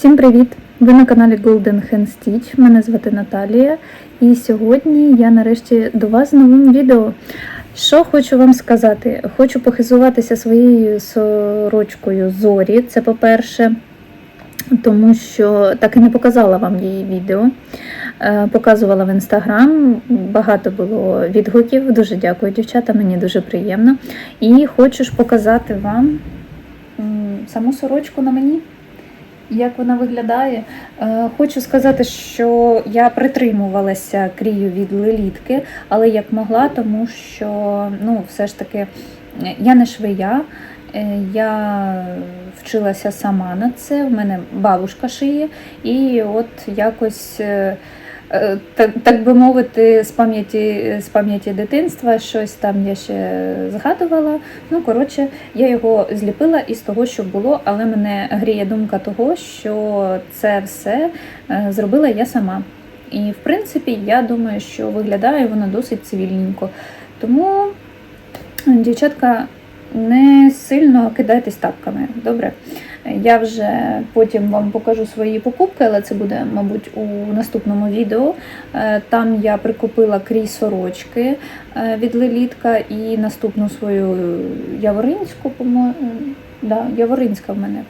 Всім привіт! Ви на каналі Golden Hand Stitch. Мене звати Наталія, і сьогодні я нарешті до вас з новим відео. Що хочу вам сказати? Хочу похизуватися своєю сорочкою Зорі. Це по-перше, тому що так і не показала вам її відео. Е, Показувала в інстаграм, багато було відгуків. Дуже дякую, дівчата, мені дуже приємно. І хочу ж показати вам саму сорочку на мені. Як вона виглядає? Е, Хочу сказати, що я притримувалася крію від лелітки, але як могла, тому що ну, все ж таки е, я не швея, е, я вчилася сама на це. В мене бабушка шиє, і от якось. Е, Так, так би мовити, з пам'яті з пам'яті дитинства щось там я ще згадувала. Ну, коротше, я його зліпила із того, що було, але мене гріє думка того, що це все е, зробила я сама. І в принципі, я думаю, що виглядає воно досить цивільненько. Тому, дівчатка, не сильно кидайтесь тапками. Добре. Я вже потім вам покажу свої покупки, але це буде, мабуть, у наступному відео. Е, Там я прикупила крій сорочки е, від Лелітка і наступну свою яворинську, по-моєму. Да, Яворинська в мене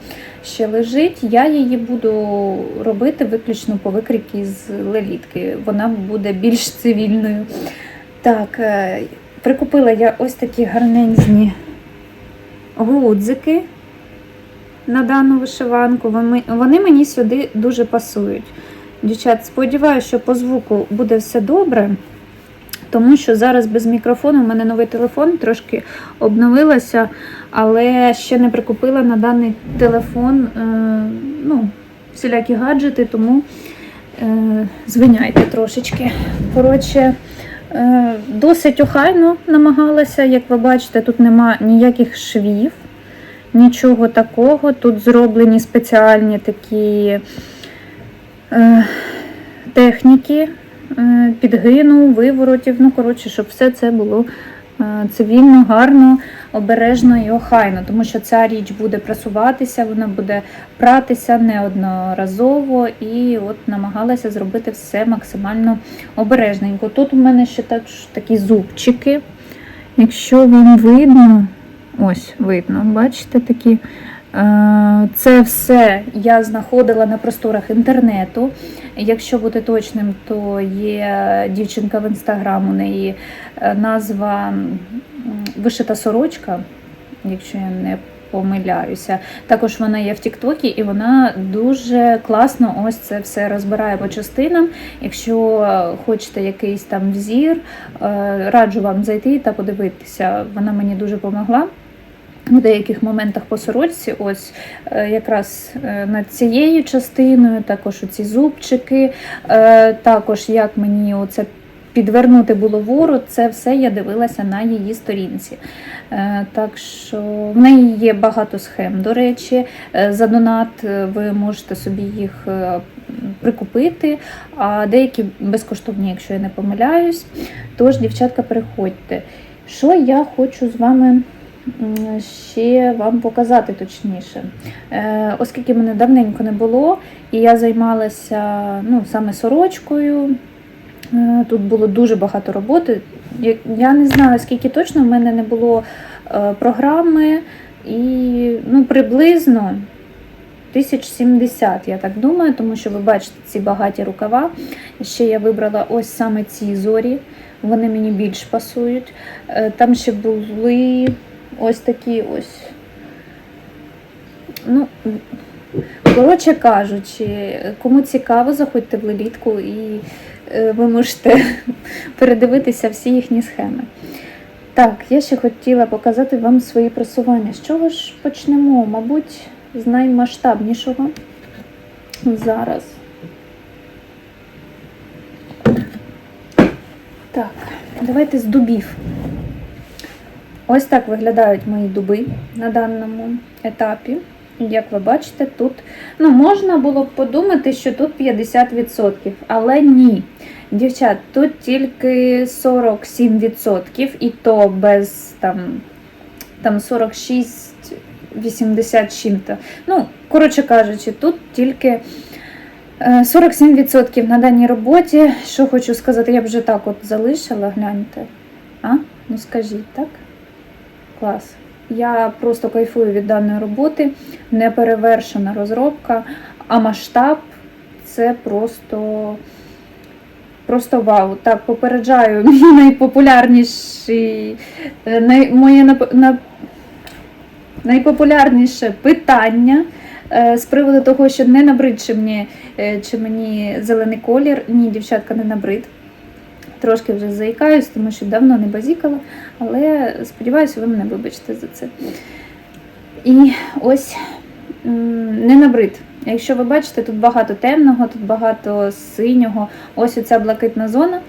ще лежить. Я її буду робити виключно по викрійки з лелітки. Вона буде більш цивільною. Так, е, прикупила я ось такі гарнензні гудзики на дану вишиванку. Вони, мені сюди дуже пасують. Дівчат, сподіваюся, що по звуку буде все добре, тому що зараз без мікрофону у мене новий телефон трошки обновилася, але ще не прикупила на даний телефон е, ну, всілякі гаджети, тому е, звиняйте трошечки. Коротше, е, досить охайно намагалася, як ви бачите, тут нема ніяких швів. Нічого такого. Тут зроблені спеціальні такі е, техніки е, підгину, виворотів. Ну, коротше, щоб все це було е, цивільно, гарно, обережно і охайно. Тому що ця річ буде прасуватися, вона буде пратися неодноразово і от намагалася зробити все максимально обережненько. Тут у мене ще також такі зубчики. Якщо вам видно, Ось, видно, бачите такі. Е, Це все я знаходила на просторах інтернету. Якщо бути точним, то є дівчинка в інстаграм, у неї е, назва вишита сорочка, якщо я не помиляюся. Також вона є в Тіктокі, і вона дуже класно ось це все розбирає по частинам. Якщо е, хочете якийсь там взір, раджу вам зайти та подивитися. Вона мені дуже допомогла. В деяких моментах по сорочці, ось е, якраз е, над цією частиною, також оці зубчики, е, також як мені оце підвернути було ворот, це все я дивилася на її сторінці. Так що в неї є багато схем. До речі, за донат ви можете собі їх прикупити, а деякі безкоштовні, якщо я не помиляюсь. Тож, дівчатка, приходьте. Що я хочу з вами ще вам показати точніше. Е, Оскільки мене давненько не було, і я займалася ну, саме сорочкою. Е, Тут було дуже багато роботи. Я- не знаю, скільки точно в мене не було е, програми, і ну, приблизно 1070, я так думаю, тому що ви бачите ці багаті рукава. Ще я вибрала ось саме ці зорі, вони мені більш пасують. Там ще були ось такі ось. Ну, коротше кажучи, кому цікаво, заходьте в лелітку і е, ви можете передивитися всі їхні схеми. Так, я ще хотіла показати вам свої просування. З чого ж почнемо? Мабуть, з наймасштабнішого зараз. Так, давайте з дубів. Ось так виглядають мої дуби на даному етапі. Як ви бачите, тут ну, можна було б подумати, що тут 50%, але ні. Дівчат, тут тільки 47%, і то без там, там 46, 80 чим-то. Ну, коротше кажучи, тут тільки е, 47% на даній роботі. Що хочу сказати, я б вже так от залишила, гляньте. А? Ну скажіть, так? Клас. Я просто кайфую від даної роботи, неперевершена розробка, а масштаб це просто. Просто вау. Так, попереджаю, мій найпопулярніший, е, най, моє нап- на, найпопулярніше питання е, з приводу того, що не набрид чи мені, е, чи мені зелений колір. Ні, дівчатка, не набрид. Трошки вже заїкаюсь, тому що давно не базікала, але сподіваюся, ви мене вибачите за це. І ось не набрид. Якщо ви бачите, тут багато темного, тут багато синього. Ось оця блакитна зона.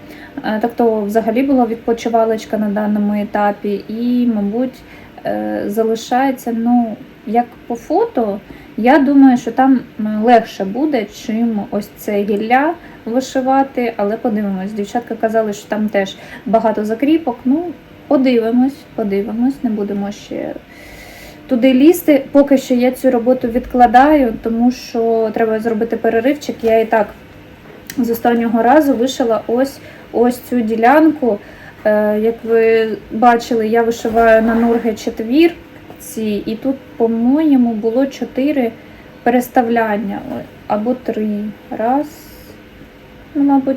Е, Так то взагалі була відпочивалочка на даному етапі, і, мабуть, е, залишається, ну, як по фото, я думаю, що там легше буде, чим ось це гілля вишивати, але подивимось. Дівчатка казали, що там теж багато закріпок. Ну, подивимось, подивимось, не будемо ще туди лізти. Поки що я цю роботу відкладаю, тому що треба зробити переривчик. Я і так з останнього разу вишила ось ось цю ділянку. Е, Як ви бачили, я вишиваю на нурги четвірці, і тут, по-моєму, було чотири переставляння або три. Раз, ну, мабуть,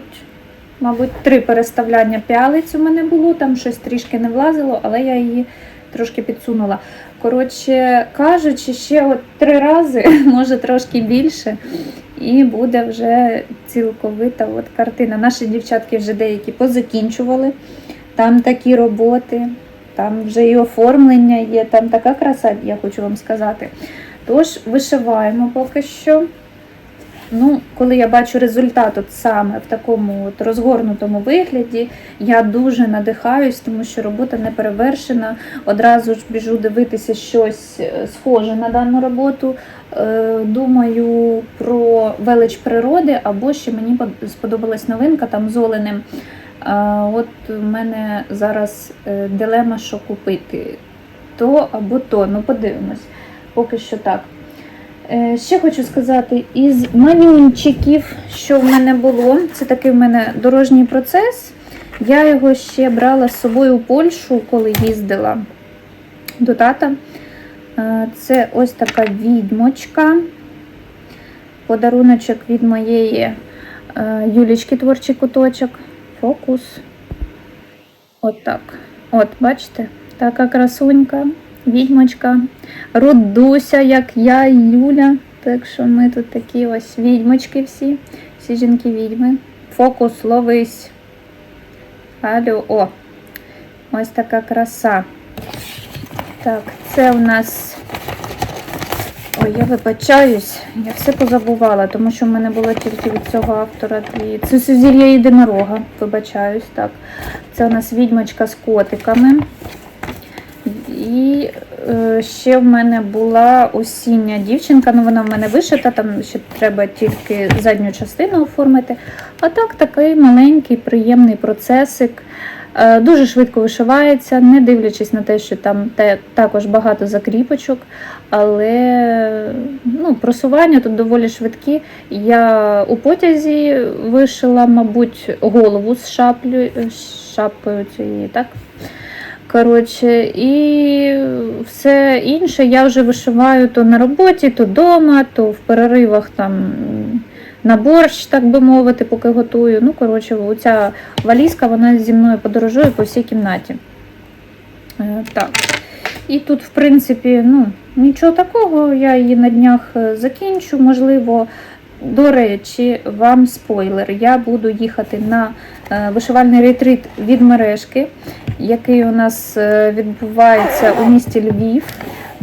мабуть, три переставляння п'ялиць у мене було, там щось трішки не влазило, але я її трошки підсунула. Коротше кажучи, ще от три рази, може трошки більше, і буде вже цілковита от картина. Наші дівчатки вже деякі позакінчували. Там такі роботи, там вже і оформлення є, там така краса, я хочу вам сказати. Тож вишиваємо поки що. Ну, коли я бачу результат от саме в такому от розгорнутому вигляді, я дуже надихаюсь, тому що робота не перевершена. Одразу ж біжу дивитися щось е, схоже на дану роботу. Е, Думаю про велич природи, або ще мені сподобалась новинка там з оленем. От у мене зараз е, дилема, що купити. То або то, ну подивимось. Поки що так. Е, Ще хочу сказати, із манюнчиків, що в мене було, це такий в мене дорожній процес. Я його ще брала з собою у Польщу, коли їздила до тата. Е, Це ось така відьмочка. Подаруночок від моєї е, Юлічки творчий куточок. Фокус. От так. От, бачите, така красунька, відьмочка. Рудуся, як я Юля. Так що ми тут такі ось відьмочки всі. Всі жінки відьми. Фокус ловись. Алло, о! Ось така краса. Так, це у нас. Ой, я вибачаюсь, я все позабувала, тому що в мене було тільки від цього автора дві. Це Сузір'я єдинорога, вибачаюсь, так. Це у нас відьмочка з котиками. І е, ще в мене була осіння дівчинка, ну вона в мене вишита, там ще треба тільки задню частину оформити. А так, такий маленький, приємний процесик. Е, Дуже швидко вишивається, не дивлячись на те, що там те, також багато закріпочок, але ну, просування тут доволі швидкі. Я у потязі вишила, мабуть, голову з шаплю, шапкою цієї, так? Коротше, і все інше я вже вишиваю то на роботі, то вдома, то в переривах там на борщ, так би мовити, поки готую. Ну, коротше, оця валізка вона зі мною подорожує по всій кімнаті. Е, Так. І тут, в принципі, ну, нічого такого, я її на днях е, закінчу. Можливо, до речі, вам спойлер. Я буду їхати на е, вишивальний ретрит від мережки, який у нас е, відбувається у місті Львів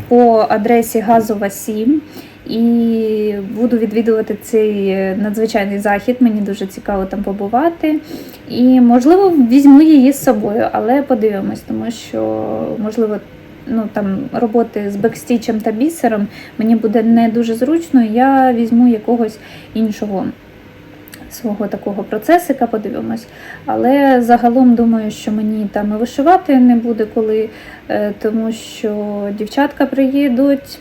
по адресі Газова 7. І буду відвідувати цей е, надзвичайний захід. Мені дуже цікаво там побувати. І, можливо, візьму її з собою, але подивимось, тому що, можливо, ну, там, роботи з бекстічем та бісером мені буде не дуже зручно. Я візьму якогось іншого свого такого процесика, подивимось. Але загалом думаю, що мені там і вишивати не буде коли, е, тому що дівчатка приїдуть.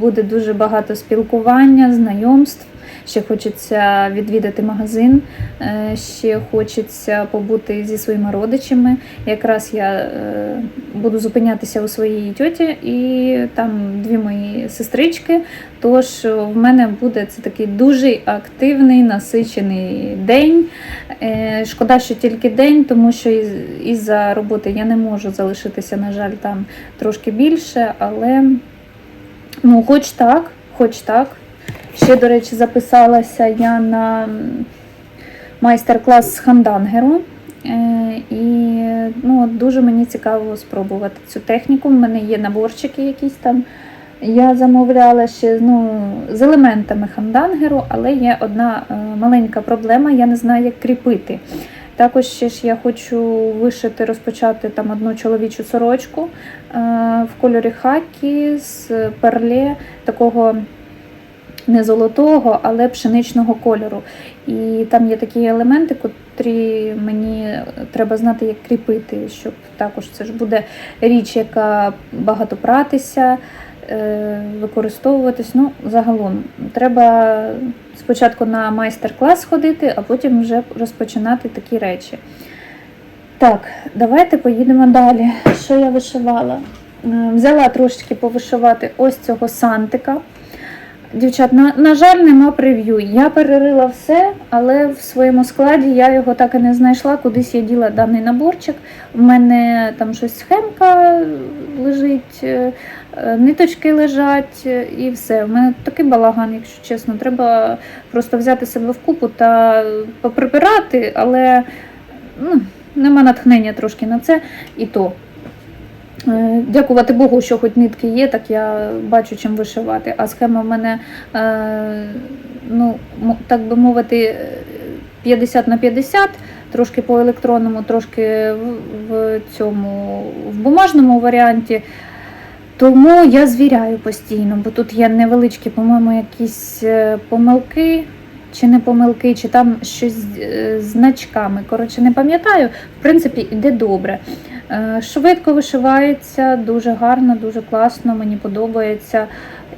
буде дуже багато спілкування, знайомств. Ще хочеться відвідати магазин, е, ще хочеться побути зі своїми родичами. Якраз я е, буду зупинятися у своїй тьоті, і там дві мої сестрички. Тож в мене буде це такий дуже активний, насичений день. Е, Шкода, що тільки день, тому що із- із-за роботи я не можу залишитися, на жаль, там трошки більше, але ну, хоч так, хоч так. Ще, до речі, записалася я на майстер-клас з хандангеру. Е, І ну, дуже мені цікаво спробувати цю техніку. У мене є наборчики якісь там. Я замовляла ще ну, з елементами хандангеру, але є одна е, маленька проблема, я не знаю, як кріпити. Також ще ж я хочу вишити, розпочати там одну чоловічу сорочку е, в кольорі хакі з перле такого не золотого, але пшеничного кольору. І там є такі елементи, котрі мені треба знати, як кріпити, щоб також це ж буде річ, яка багато пратися, е, використовуватись. Ну, загалом, треба спочатку на майстер-клас ходити, а потім вже розпочинати такі речі. Так, давайте поїдемо далі. Що я вишивала? Е, Взяла трошечки повишивати ось цього сантика. Дівчат, на, на жаль, нема прев'ю. Я перерила все, але в своєму складі я його так і не знайшла. Кудись я діла даний наборчик. В мене там щось схемка лежить, е, е, ниточки лежать е, і все. У мене такий балаган, якщо чесно. Треба просто взяти себе в купу та поприбирати, але ну, нема натхнення трошки на це і то. Е, Дякувати Богу, що хоч нитки є, так я бачу чим вишивати. А схема в мене, е, ну, так би мовити, е, 50 на 50, трошки по електронному, трошки в, цьому в бумажному варіанті. Тому я звіряю постійно, бо тут є невеличкі, по-моєму, якісь е, помилки. Чи не помилки, чи там щось з значками. Коротше, не пам'ятаю. В принципі, іде добре. Е, Швидко вишивається, дуже гарно, дуже класно, мені подобається.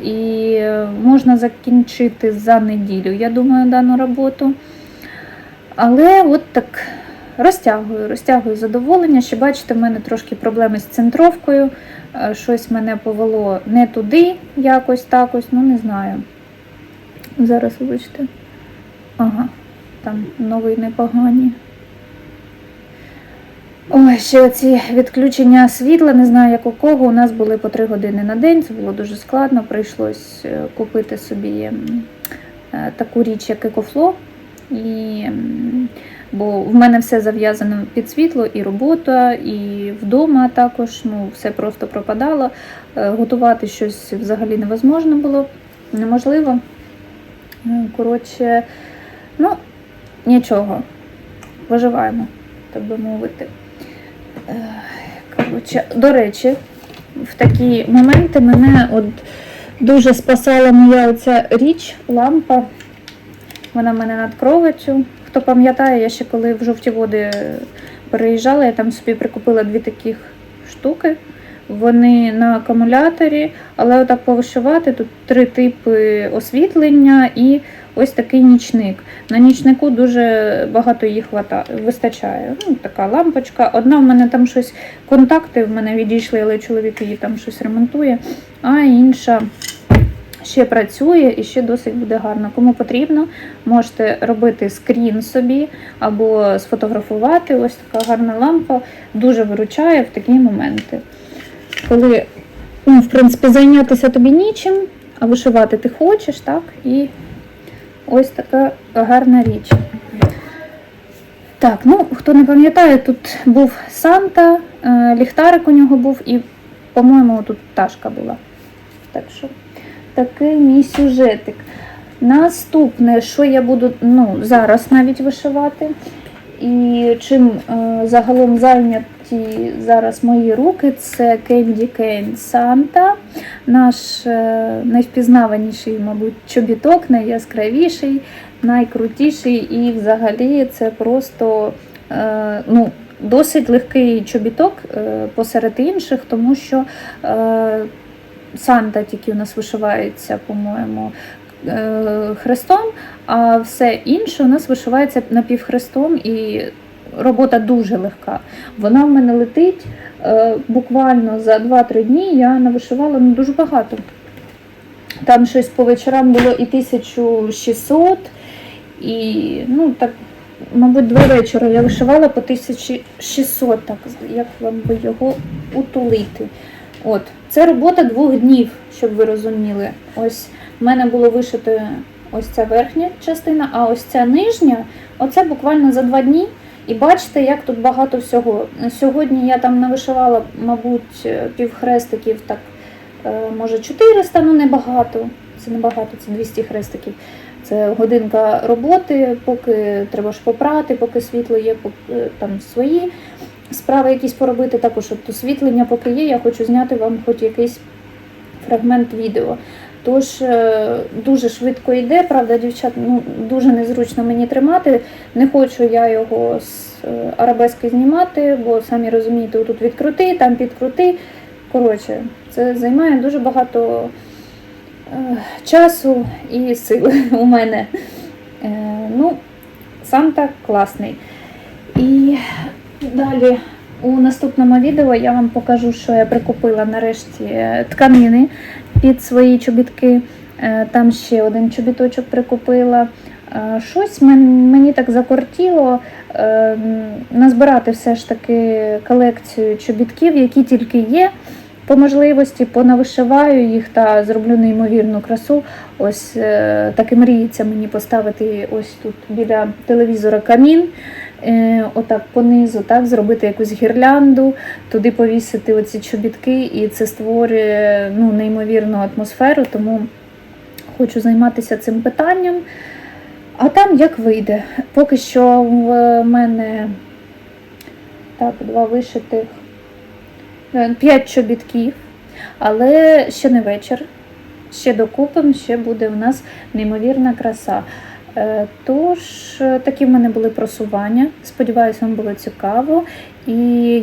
І е, можна закінчити за неділю, я думаю, дану роботу. Але от так розтягую, розтягую задоволення. Ще бачите, в мене трошки проблеми з центровкою. Е, Щось мене повело не туди, якось так ось, ну не знаю. Зараз вибачте. Ага, там новини погані. Ой, ще оці відключення світла, не знаю як у кого. У нас були по 3 години на день, це було дуже складно. Прийшлось е, купити собі е, таку річ, як екофло. І, бо в мене все зав'язано під світло, і робота, і вдома також. Ну, все просто пропадало. Е, Готувати щось взагалі невозможно було, неможливо. Коротше, ну, нічого, виживаємо, так би мовити. Коротше, до речі, в такі моменти мене от дуже спасала моя оця річ, лампа. Вона в мене над кровицю. Хто пам'ятає, я ще коли в жовті води переїжджала, я там собі прикупила дві таких штуки. Вони на акумуляторі, але отак повишивати тут три типи освітлення і ось такий нічник. На нічнику дуже багато їх вистачає. Ну, така лампочка. Одна в мене там щось, контакти в мене відійшли, але чоловік її там щось ремонтує, а інша ще працює і ще досить буде гарно. Кому потрібно, можете робити скрін собі або сфотографувати. Ось така гарна лампа дуже виручає в такі моменти. Коли, ну, в принципі, зайнятися тобі нічим, а вишивати ти хочеш, так? І ось така гарна річ. Так, ну хто не пам'ятає, тут був Санта, е, ліхтарик у нього був і, по-моєму, тут пташка була. Так що такий мій сюжетик. Наступне, що я буду ну, зараз навіть вишивати, і чим е, загалом зайняті зараз мої руки, це Candy Cane Santa, наш е, найвпізнаваніший, мабуть, чобіток, найяскравіший, найкрутіший. І взагалі це просто е, ну, досить легкий чобіток е, посеред інших, тому що. Санта тільки у нас вишивається, по-моєму, хрестом, а все інше у нас вишивається напівхрестом і робота дуже легка. Вона в мене летить е, буквально за 2-3 дні я навишивала ну, дуже багато. Там щось по вечорам було і 1600, і ну так, мабуть, два вечора я вишивала по 1600, так як вам би його утулити. От, це робота двох днів, щоб ви розуміли. Ось в мене було вишито ось ця верхня частина, а ось ця нижня, оце буквально за два дні. І бачите, як тут багато всього. Сьогодні я там навишивала, мабуть, півхрестиків, так, е, може 400, ну небагато. Це небагато, це 200 хрестиків. Це годинка роботи, поки треба ж попрати, поки світло є, поки е, там свої справи якісь поробити. Також от освітлення, поки є, я хочу зняти вам хоч якийсь фрагмент відео. Тож е, дуже швидко йде, правда, дівчат, ну дуже незручно мені тримати. Не хочу я його з е, арабески знімати, бо самі розумієте, тут відкрути, там підкрути. Коротше, це займає дуже багато е, часу і сил у мене. Ну, сам так класний. І далі у наступному відео я вам покажу, що я прикупила нарешті тканини під свої чобітки. Е, Там ще один чобіточок прикупила. Е, Щось мені так закортіло е, назбирати все ж таки колекцію чобітків, які тільки є. По можливості понавишиваю їх та зроблю неймовірну красу. Ось так і мріється мені поставити ось тут біля телевізора камін. Е, отак понизу, так, зробити якусь гірлянду, туди повісити оці чобітки, і це створює ну, неймовірну атмосферу, тому хочу займатися цим питанням. А там як вийде. Поки що в мене так, два вишитих, е, п'ять чобітків, але ще не вечір. Ще докупимо, ще буде у нас неймовірна краса. Е, Тож, е, такі в мене були просування. Сподіваюся, вам було цікаво. І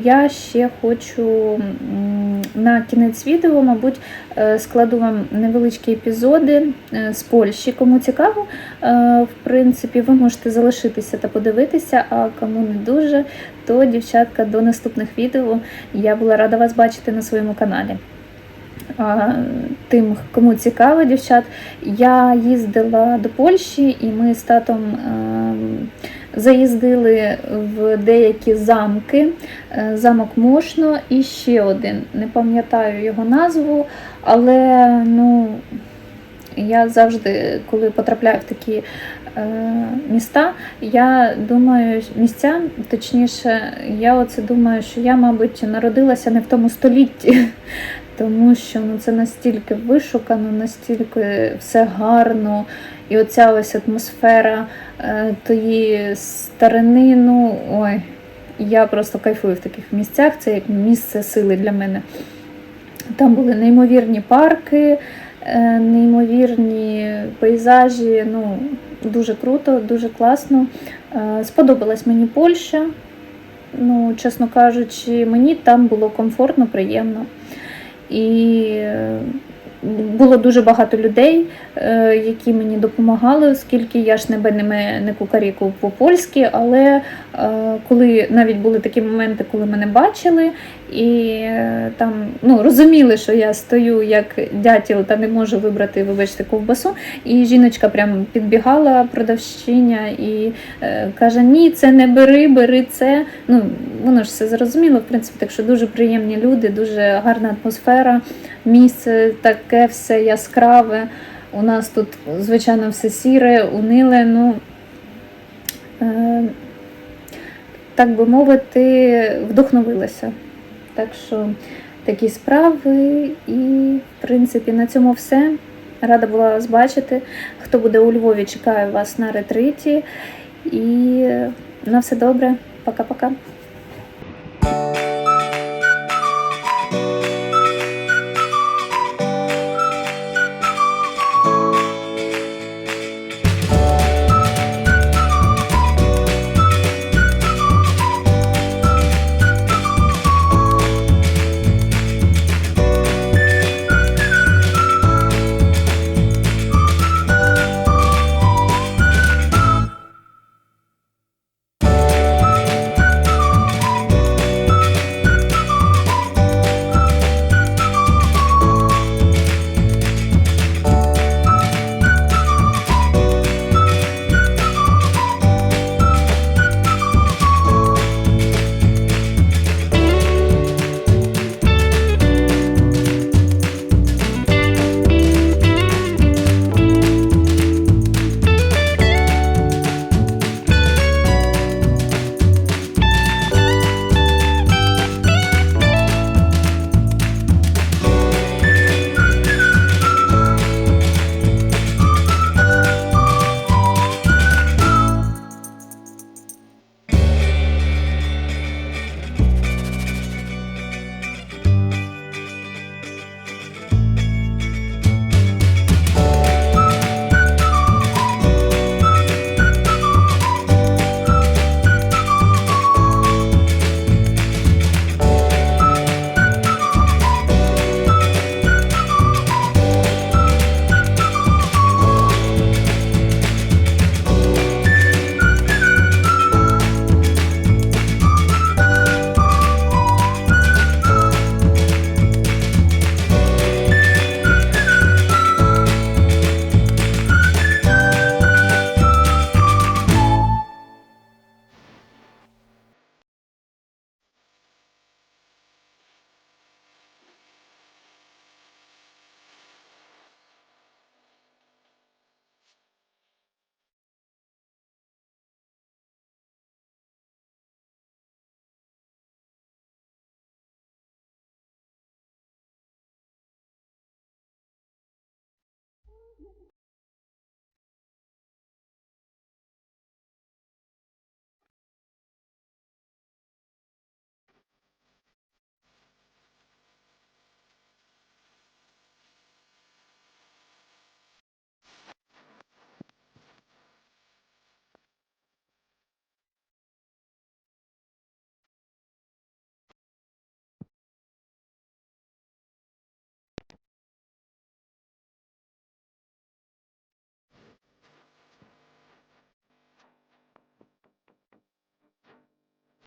я ще хочу на кінець відео, мабуть, е, складу вам невеличкі епізоди з Польщі. Кому цікаво, в принципі, ви можете залишитися та подивитися, а кому не дуже, то, дівчатка, до наступних відео я була рада вас бачити на своєму каналі. Тим, кому цікаво, дівчат, я їздила до Польщі, і ми з татом заїздили в деякі замки. Е, Замок Мошно і ще один. Не пам'ятаю його назву, але ну, я завжди, коли потрапляю в такі е, міста, я думаю, місця, точніше, я оце думаю, що я, мабуть, народилася не в тому столітті. Тому що ну, це настільки вишукано, настільки все гарно, і оця ось атмосфера е, тої старини, ну ой, я просто кайфую в таких місцях, це як місце сили для мене. Там були неймовірні парки, е, неймовірні пейзажі, ну, дуже круто, дуже класно. Е, Сподобалась мені Польща. Ну, чесно кажучи, мені там було комфортно, приємно. І е, було дуже багато людей, е, які мені допомагали, оскільки я ж не бенеме не кукаріку по-польськи, але е, коли навіть були такі моменти, коли мене бачили, і е, там ну, розуміли, що я стою як дятіл та не можу вибрати, вибачте, ковбасу. І жіночка прям підбігала продавщиня і е, каже: Ні, це не бери, бери це. Ну, воно ж все зрозуміло, в принципі, так що дуже приємні люди, дуже гарна атмосфера, місце таке все яскраве. У нас тут, звичайно, все сіре, униле. Ну, е, так би мовити, вдохновилася. Так що такі справи, і, в принципі, на цьому все. Рада була вас бачити. Хто буде у Львові, чекаю вас на ретриті. І на все добре. Пока-пока.